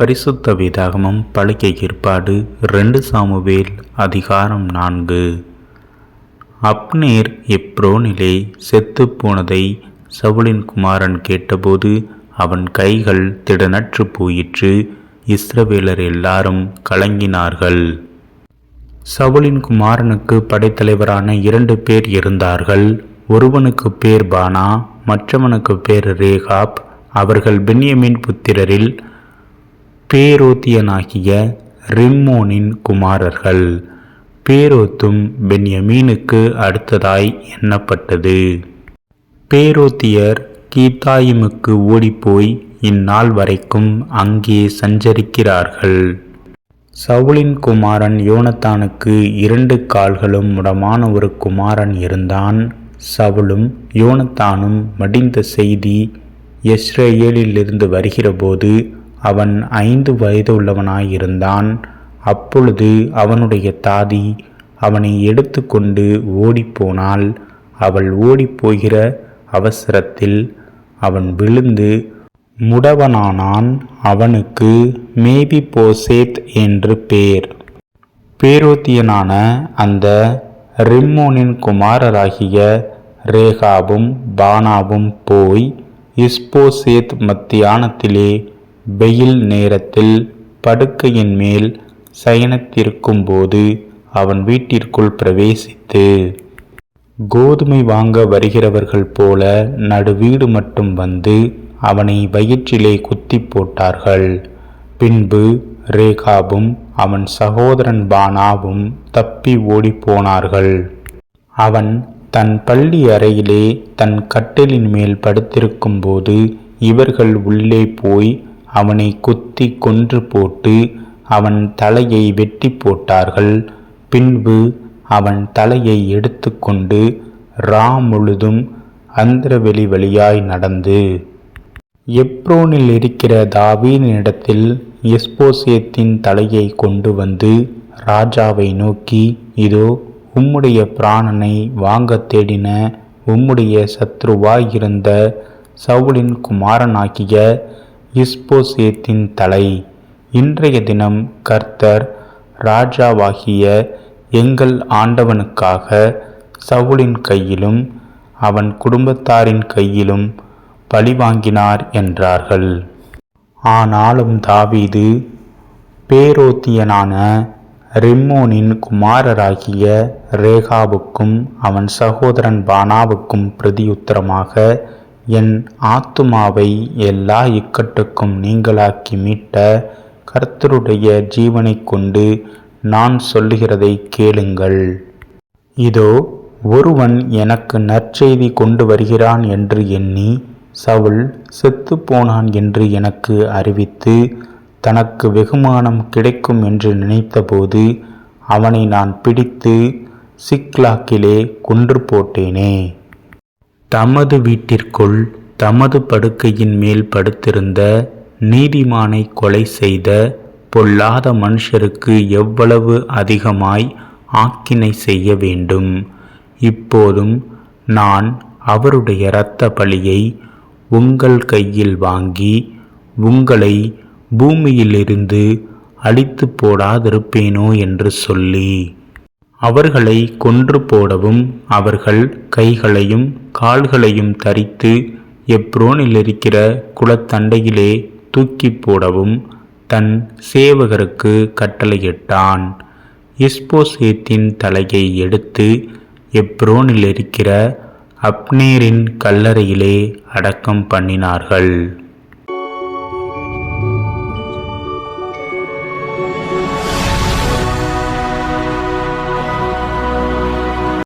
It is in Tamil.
பரிசுத்த வேதாகமம் பழைய ஏற்பாடு ரெண்டு சாமுவேல் அதிகாரம் நான்கு. அப்னேர் எப்ரோனிலே செத்து போனதை சவுலின் குமாரன் கேட்டபோது அவன் கைகள் திடனற்று போயிற்று இஸ்ரவேலர் எல்லாரும் கலங்கினார்கள். சவுலின் குமாரனுக்கு படைத்தலைவரான இரண்டு பேர் இருந்தார்கள். ஒருவனுக்கு பேர் பானா மற்றவனுக்கு பேர் ரேகாப். அவர்கள் பென்யமின் புத்திரரில் பேரோத்தியனாகிய ரிம்மோனின் குமாரர்கள். பேரோத்தும் பென்யமீனுக்கு அடுத்ததாய் எண்ணப்பட்டது. பேரோத்தியர் கீத்தாயிமுக்கு ஓடிப்போய் இந்நாள் வரைக்கும் அங்கே சஞ்சரிக்கிறார்கள். சவுலின் குமாரன் யோனத்தானுக்கு இரண்டு கால்களும் முடமான ஒரு குமாரன் இருந்தான். சவுலும் யோனத்தானும் மடிந்த செய்தி எஸ்ரேலிலிருந்து வருகிறபோது அவன் ஐந்து வயது உள்ளவனாயிருந்தான் அப்பொழுது அவனுடைய தாதி அவனை எடுத்துக்கொண்டு ஓடிப்போனாள். அவள் ஓடிப்போகிற அவசரத்தில் அவன் விழுந்து முடவனானான். அவனுக்கு மேபி போசேத் என்று பேர். பேரோத்தியனான அந்த ரிம்மோனின் குமாரராகிய ரேகாவும் பானாவும் போய் இஸ்போசேத் மத்தியானத்திலே வெயில் நேரத்தில் படுக்கையின் மேல் சயனத்திருக்கும்போது அவன் வீட்டிற்குள் பிரவேசித்து கோதுமை வாங்க வருகிறவர்கள் போல நடு வீடு மட்டும் வந்து அவனை வயிற்றிலே குத்தி போட்டார்கள். பின்பு ரேகாபும் அவன் சகோதரன் பானாவும் தப்பி ஓடிப்போனார்கள் அவன் தன் பள்ளி அறையிலே தன் கட்டிலின் மேல் படுத்திருக்கும்போது இவர்கள் உள்ளே போய் அவனை குத்தி கொன்று போட்டு அவன் தலையை வெட்டி போட்டார்கள். பின்பு அவன் தலையை எடுத்துக்கொண்டு ரா முழுதும் அந்திரவெளி வழியாய் நடந்து. எப்ரோனில் இருக்கிற தாவீனிடத்தில் எஸ்போசியத்தின் தலையை கொண்டு வந்து ராஜாவை நோக்கி இதோ உம்முடைய பிராணனை வாங்க தேடின உம்முடைய சத்ருவாயிருந்த சவுலின் குமாரனாகிய இஸ்போசேத்தின் தலை. இன்றைய தினம் கர்த்தர் ராஜாவாகிய எங்கள் ஆண்டவனுக்காக சவுலின் கையிலும் அவன் குடும்பத்தாரின் கையிலும் பழிவாங்கினார் என்றார்கள். ஆனாலும் தாவீது பேரோத்தியனான ரிம்மோனின் குமாரராகிய ரேகாவுக்கும் அவன் சகோதரன் பானாவுக்கும் பிரதியுத்தரமாக என் ஆத்துமாவை எல்லா இக்கட்டுக்கும் நீங்களாக்கி மீட்ட கர்த்தருடைய ஜீவனை கொண்டு நான் சொல்லுகிறதை கேளுங்கள். இதோ ஒருவன் எனக்கு நற்செய்தி கொண்டு வருகிறான் என்று எண்ணி சவுல் செத்துப்போனான் என்று எனக்கு அறிவித்து தனக்கு வெகுமானம் கிடைக்கும் என்று நினைத்தபோது அவனை நான் பிடித்து சிக்லாக்கிலே கொன்று போட்டேனே. தமது வீட்டிற்குள் தமது படுக்கையின் மேல் படுத்திருந்த நீதிமானை கொலை செய்த பொல்லாத மனுஷருக்கு எவ்வளவு அதிகமாய் ஆக்கினை செய்ய வேண்டும்? இப்போதும் நான் அவருடைய இரத்த பலியை உங்கள் கையில் வாங்கி உங்களை பூமியிலிருந்து அழித்து போடாதிருப்பேனோ என்று சொல்லி அவர்களை கொன்று போடவும் அவர்கள் கைகளையும் கால்களையும் தரித்து எப்ரோனில் இருக்கிற குளத்தண்டையிலே தூக்கி போடவும் தன் சேவகருக்கு கட்டளையிட்டான். இஸ்போசேத்தின் தலையை எடுத்து எப்ரோனில் இருக்கிற அப்னேரின் கல்லறையிலே அடக்கம் பண்ணினார்கள்.